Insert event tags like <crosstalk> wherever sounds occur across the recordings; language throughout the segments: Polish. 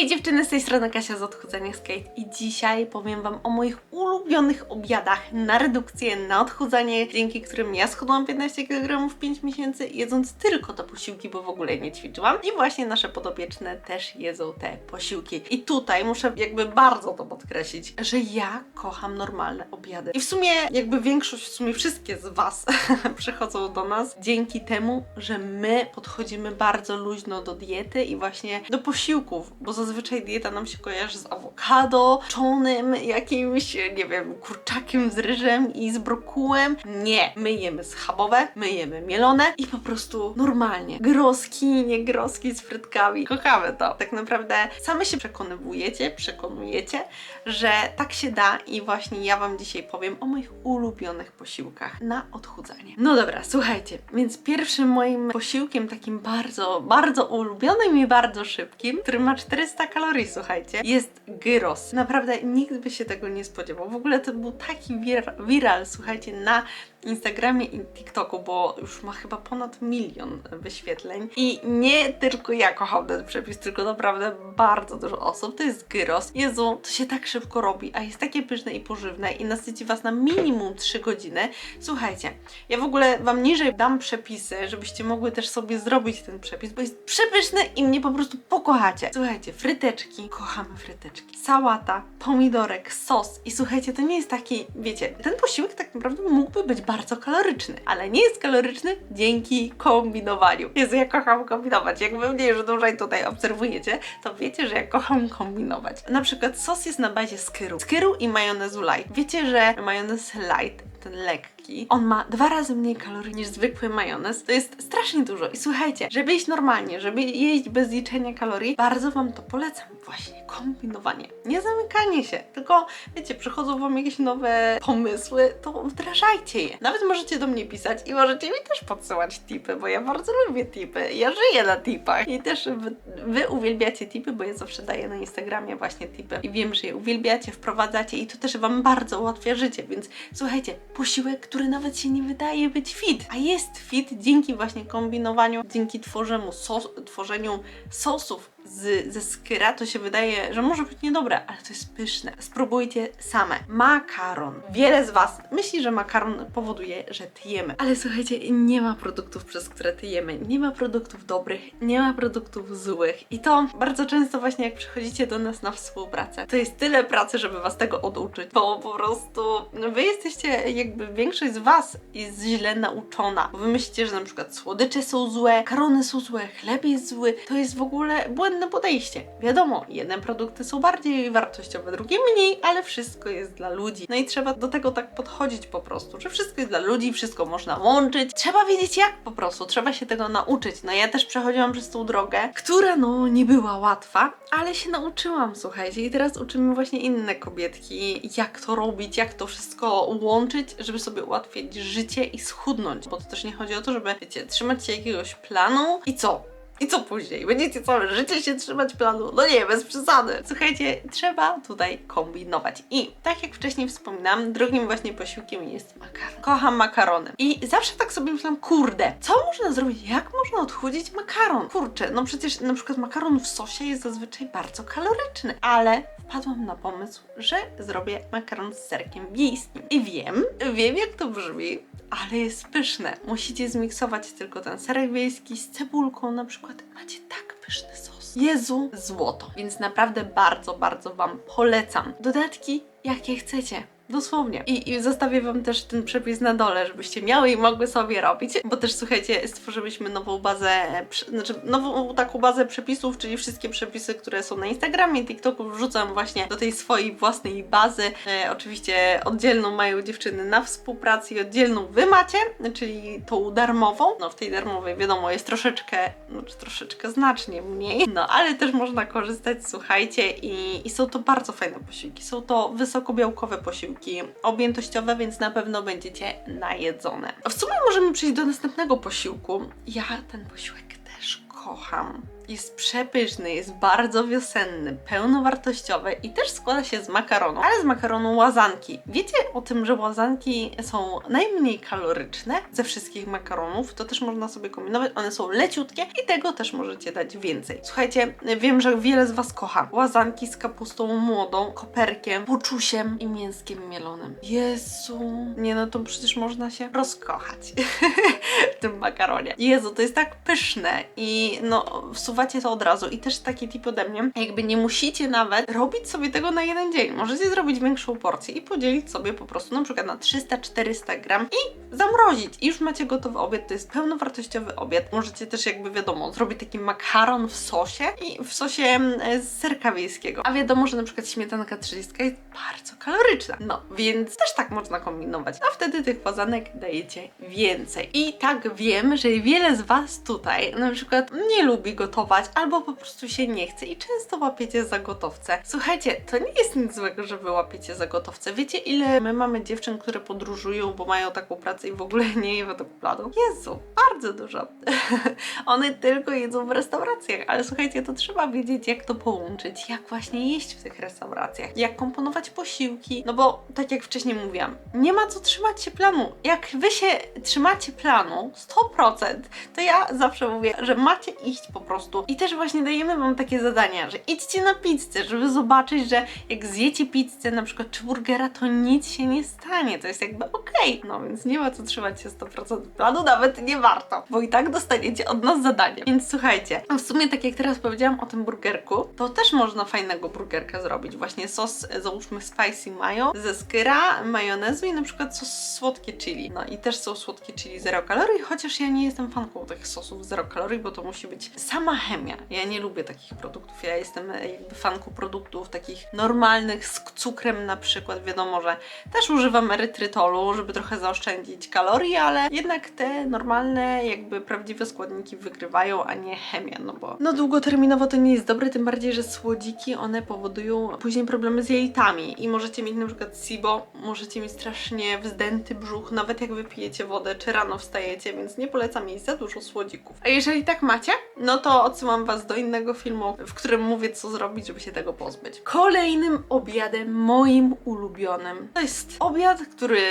Hej dziewczyny, z tej strony Kasia z Odchudzania Skate i dzisiaj powiem Wam o moich ulubionych obiadach na redukcję, na odchudzanie, dzięki którym ja schudłam 15 kg w 5 miesięcy, jedząc tylko te posiłki, bo w ogóle nie ćwiczyłam i właśnie nasze podopieczne też jedzą te posiłki. I tutaj muszę jakby bardzo to podkreślić, że ja kocham normalne obiady. I w sumie jakby większość, w sumie wszystkie z Was <laughs> przychodzą do nas dzięki temu, że my podchodzimy bardzo luźno do diety i właśnie do posiłków, bo zazwyczaj dieta nam się kojarzy z awokado, czonym, jakimś, nie wiem, kurczakiem z ryżem i z brokułem. Nie, my jemy schabowe, my jemy mielone i po prostu normalnie. Groski, nie groski z frytkami. Kochamy to. Tak naprawdę same się przekonywujecie, przekonujecie, że tak się da i właśnie ja Wam dzisiaj powiem o moich ulubionych posiłkach na odchudzanie. No dobra, słuchajcie, więc pierwszym moim posiłkiem takim bardzo, bardzo ulubionym i bardzo szybkim, który ma 400 kalorii, słuchajcie, jest gyros. Naprawdę nikt by się tego nie spodziewał. W ogóle to był taki wir viral, słuchajcie, na Instagramie i TikToku, bo już ma chyba ponad milion wyświetleń. I nie tylko ja kocham ten przepis, tylko naprawdę bardzo dużo osób. To jest gyros. Jezu, to się tak szybko robi, a jest takie pyszne i pożywne i nasyci Was na minimum 3 godziny. Słuchajcie, ja w ogóle Wam niżej dam przepisy, żebyście mogły też sobie zrobić ten przepis, bo jest przepyszny i mnie po prostu pokochacie. Słuchajcie, fryteczki, kochamy fryteczki, sałata, pomidorek, sos i słuchajcie, to nie jest taki, wiecie, ten posiłek tak naprawdę mógłby być bardzo kaloryczny, ale nie jest kaloryczny dzięki kombinowaniu. Jezu, ja kocham kombinować. Jak wy mnie już dłużej tutaj obserwujecie, to wiecie, że ja kocham kombinować. Na przykład sos jest na bazie skyru. Skyru i majonezu light. Wiecie, że majonez light, ten lekki, on ma dwa razy mniej kalorii niż zwykły majonez. To jest strasznie dużo. I słuchajcie, żeby jeść normalnie, żeby jeść bez liczenia kalorii, bardzo Wam to polecam. Właśnie kombinowanie. Nie zamykanie się, tylko wiecie, przychodzą Wam jakieś nowe pomysły, to wdrażajcie je. Nawet możecie do mnie pisać i możecie mi też podsyłać tipy, bo ja bardzo lubię tipy. Ja żyję na tipach. I też wy, wy uwielbiacie tipy, bo ja zawsze daję na Instagramie właśnie tipy. I wiem, że je uwielbiacie, wprowadzacie i to też Wam bardzo ułatwia życie, więc słuchajcie, posiłek, który nawet się nie wydaje być fit, a jest fit dzięki właśnie kombinowaniu, dzięki tworzeniu, sos, tworzeniu sosów z, ze skyra, to się wydaje, że może być niedobre, ale to jest pyszne. Spróbujcie same. Makaron. Wiele z Was myśli, że makaron powoduje, że tyjemy. Ale słuchajcie, nie ma produktów, przez które tyjemy. Nie ma produktów dobrych, nie ma produktów złych. I to bardzo często właśnie jak przychodzicie do nas na współpracę, to jest tyle pracy, żeby Was tego oduczyć, bo po prostu Wy jesteście, jakby większość z Was jest źle nauczona. Bo Wy myślicie, że na przykład słodycze są złe, makarony są złe, chleb jest zły. To jest w ogóle błędne podejście. Wiadomo, jedne produkty są bardziej wartościowe, drugie mniej, ale wszystko jest dla ludzi. No i trzeba do tego tak podchodzić po prostu, że wszystko jest dla ludzi, wszystko można łączyć. Trzeba wiedzieć jak po prostu, trzeba się tego nauczyć. No ja też przechodziłam przez tą drogę, która no nie była łatwa, ale się nauczyłam, słuchajcie. I teraz uczymy właśnie inne kobietki, jak to robić, jak to wszystko łączyć, żeby sobie ułatwić życie i schudnąć. Bo to też nie chodzi o to, żeby, wiecie, trzymać się jakiegoś planu i co? I co później? Będziecie całe życie się trzymać planu? No nie, bez przesady. Słuchajcie, trzeba tutaj kombinować. I tak jak wcześniej wspominałam, drugim właśnie posiłkiem jest makaron. Kocham makarony. I zawsze tak sobie myślałam, kurde, co można zrobić? Jak można odchudzić makaron? Kurczę, no przecież na przykład makaron w sosie jest zazwyczaj bardzo kaloryczny, ale wpadłam na pomysł, że zrobię makaron z serkiem wiejskim. I wiem, wiem jak to brzmi, ale jest pyszne. Musicie zmiksować tylko ten serek wiejski z cebulką na przykład. Macie tak pyszny sos. Jezu, złoto. Więc naprawdę bardzo, bardzo Wam polecam. Dodatki jakie chcecie. Dosłownie. I, I zostawię Wam też ten przepis na dole, żebyście miały i mogły sobie robić. Bo też słuchajcie, stworzyliśmy nową bazę, znaczy nową taką bazę przepisów, czyli wszystkie przepisy, które są na Instagramie, TikToku wrzucam właśnie do tej swojej własnej bazy. E, oczywiście oddzielną mają dziewczyny na współpracy i oddzielną Wy macie, czyli tą darmową. No w tej darmowej wiadomo jest troszeczkę, no czy troszeczkę znacznie mniej, no ale też można korzystać, słuchajcie i, i są to bardzo fajne posiłki. Są to wysokobiałkowe posiłki, objętościowe, więc na pewno będziecie najedzone. W sumie możemy przejść do następnego posiłku. Ja ten posiłek też kocham. Jest przepyszny, jest bardzo wiosenny, pełnowartościowy i też składa się z makaronu, ale z makaronu łazanki. Wiecie o tym, że łazanki są najmniej kaloryczne ze wszystkich makaronów? To też można sobie kombinować. One są leciutkie i tego też możecie dać więcej. Słuchajcie, wiem, że wiele z Was kocha łazanki z kapustą młodą, koperkiem, puczusiem i mięskiem mielonym. Jezu, nie no to przecież można się rozkochać <laughs> w tym makaronie. Jezu, to jest tak pyszne i no wsuwacie to od razu i też taki tip ode mnie, jakby nie musicie nawet robić sobie tego na jeden dzień. Możecie zrobić większą porcję i podzielić sobie po prostu na przykład na 300-400 gram i zamrozić. I już macie gotowy obiad, to jest pełnowartościowy obiad. Możecie też jakby wiadomo, zrobić taki makaron w sosie i w sosie mm, z serka wiejskiego. A wiadomo, że na przykład śmietanka 30 jest bardzo kaloryczna. No, więc też tak można kombinować. A wtedy tych łazanek dajecie więcej. I tak wiem, że wiele z Was tutaj na przykład nie lubi gotować albo po prostu się nie chce i często łapiecie za gotowce. Słuchajcie, to nie jest nic złego, że Wy łapiecie za gotowce. Wiecie, ile my mamy dziewczyn, które podróżują, bo mają taką pracę i w ogóle <laughs> nie jedzą tego planu? Jezu, bardzo dużo. <laughs> One tylko jedzą w restauracjach, ale słuchajcie, to trzeba wiedzieć, jak to połączyć, jak właśnie jeść w tych restauracjach, jak komponować posiłki, no bo tak jak wcześniej mówiłam, nie ma co trzymać się planu. Jak wy się trzymacie planu 100%, to ja zawsze mówię, że macie iść po prostu i też właśnie dajemy wam takie zadania, że idźcie na pizzę, żeby zobaczyć, że jak zjecie pizzę na przykład czy burgera, to nic się nie stanie, to jest jakby okej. No więc nie ma co trzymać się 100% planu, nawet nie warto, bo i tak dostaniecie od nas zadanie. Więc słuchajcie, w sumie tak jak teraz powiedziałam o tym burgerku, to też można fajnego burgerka zrobić. Właśnie sos, e, załóżmy spicy mayo, ze skyra, majonezu i na przykład sos słodkie chili. No i też są słodkie chili zero kalorii, chociaż ja nie jestem fanką tych sosów zero kalorii, bo to musi być sama chemia. Ja nie lubię takich produktów. Ja jestem e, jakby fanką produktów takich normalnych, z cukrem na przykład. Wiadomo, że też używam erytrytolu, żeby trochę zaoszczędzić kalorii, ale jednak te normalne, jakby prawdziwe składniki wygrywają, a nie chemia, no bo no długoterminowo to nie jest dobre, tym bardziej, że słodziki one powodują później problemy z jelitami i możecie mieć na przykład SIBO, możecie mieć strasznie wzdęty brzuch, nawet jak wypijecie wodę, czy rano wstajecie, więc nie polecam jeść za dużo słodzików. A jeżeli tak macie, no to odsyłam Was do innego filmu, w którym mówię, co zrobić, żeby się tego pozbyć. Kolejnym obiadem, moim ulubionym, to jest obiad, który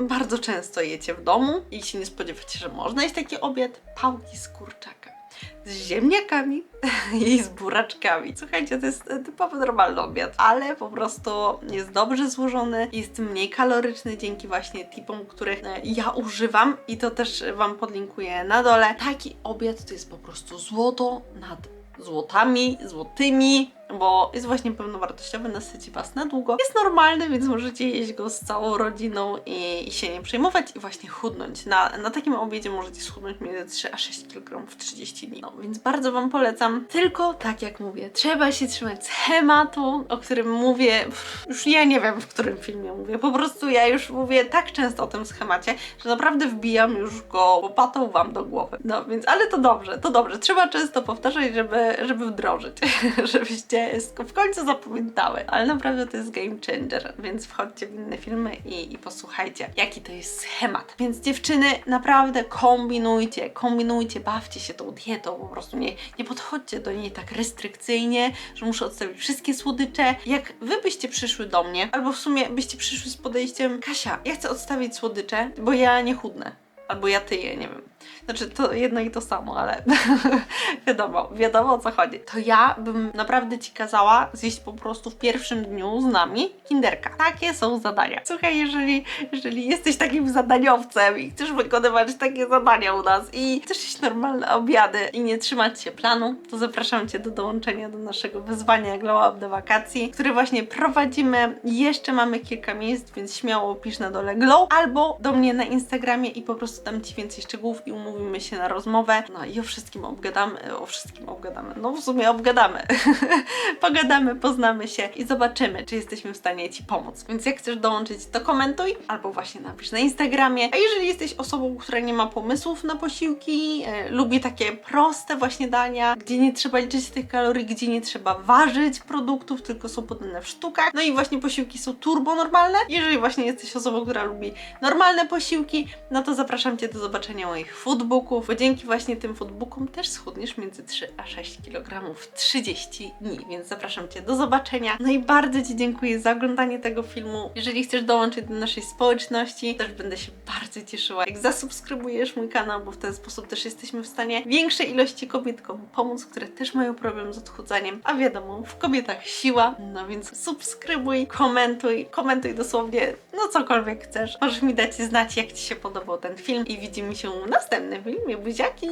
bardzo często jecie w domu i się nie spodziewacie, że można jeść taki obiad, pałki z kurczaka z ziemniakami <laughs> i z buraczkami. Słuchajcie, to jest typowy normalny obiad, ale po prostu jest dobrze złożony, jest mniej kaloryczny dzięki właśnie tipom, których e, ja używam i to też Wam podlinkuję na dole. Taki obiad to jest po prostu złoto nad złotami, złotymi, bo jest właśnie pełnowartościowy, nasyci Was na długo. Jest normalny, więc możecie jeść go z całą rodziną i, się nie przejmować i właśnie chudnąć. Na, na takim obiedzie możecie schudnąć między 3 a 6 kg w 30 dni. No, więc bardzo Wam polecam. Tylko tak jak mówię, trzeba się trzymać schematu, o którym mówię, już ja nie wiem w którym filmie mówię, po prostu ja już mówię tak często o tym schemacie, że naprawdę wbijam już go łopatą Wam do głowy. No więc, ale to dobrze, to dobrze. Trzeba często powtarzać, żeby, żeby wdrożyć, <laughs> żebyście w końcu zapamiętały. Ale naprawdę to jest game changer, więc wchodźcie w inne filmy i, i posłuchajcie, jaki to jest schemat. Więc dziewczyny, naprawdę kombinujcie, kombinujcie, bawcie się tą dietą, po prostu nie, nie podchodźcie do niej tak restrykcyjnie, że muszę odstawić wszystkie słodycze. Jak wy byście przyszły do mnie, albo w sumie byście przyszły z podejściem Kasia, ja chcę odstawić słodycze, bo ja nie chudnę. Albo ja tyję, nie wiem. Znaczy, to jedno i to samo, ale <laughs> wiadomo, wiadomo o co chodzi. To ja bym naprawdę Ci kazała zjeść po prostu w pierwszym dniu z nami kinderka. Takie są zadania. Słuchaj, jeżeli, jeżeli jesteś takim zadaniowcem i chcesz wykonywać takie zadania u nas i chcesz jeść normalne obiady i nie trzymać się planu, to zapraszam Cię do dołączenia do naszego wyzwania Glow Up do wakacji, które właśnie prowadzimy. Jeszcze mamy kilka miejsc, więc śmiało pisz na dole Glow albo do mnie na Instagramie i po prostu dam Ci więcej szczegółów i umówimy się na rozmowę. No i o wszystkim obgadamy, o wszystkim obgadamy. No w sumie obgadamy. <laughs> Pogadamy, poznamy się i zobaczymy, czy jesteśmy w stanie Ci pomóc. Więc jak chcesz dołączyć, to komentuj albo właśnie napisz na Instagramie. A jeżeli jesteś osobą, która nie ma pomysłów na posiłki, e, lubi takie proste właśnie dania, gdzie nie trzeba liczyć tych kalorii, gdzie nie trzeba ważyć produktów, tylko są podane w sztukach. No i właśnie posiłki są turbo normalne. Jeżeli właśnie jesteś osobą, która lubi normalne posiłki, no to zapraszam Cię do zobaczenia moich foodbooków, bo dzięki właśnie tym foodbookom też schudniesz między 3 a 6 kg w 30 dni, więc zapraszam Cię do zobaczenia. No i bardzo Ci dziękuję za oglądanie tego filmu. Jeżeli chcesz dołączyć do naszej społeczności, też będę się bardzo cieszyła, jak zasubskrybujesz mój kanał, bo w ten sposób też jesteśmy w stanie większej ilości kobietom pomóc, które też mają problem z odchudzaniem, a wiadomo, w kobietach siła, no więc subskrybuj, komentuj, komentuj dosłownie, no cokolwiek chcesz. Możesz mi dać znać, jak Ci się podobał ten film i widzimy się w następnym filmie. Buziaki!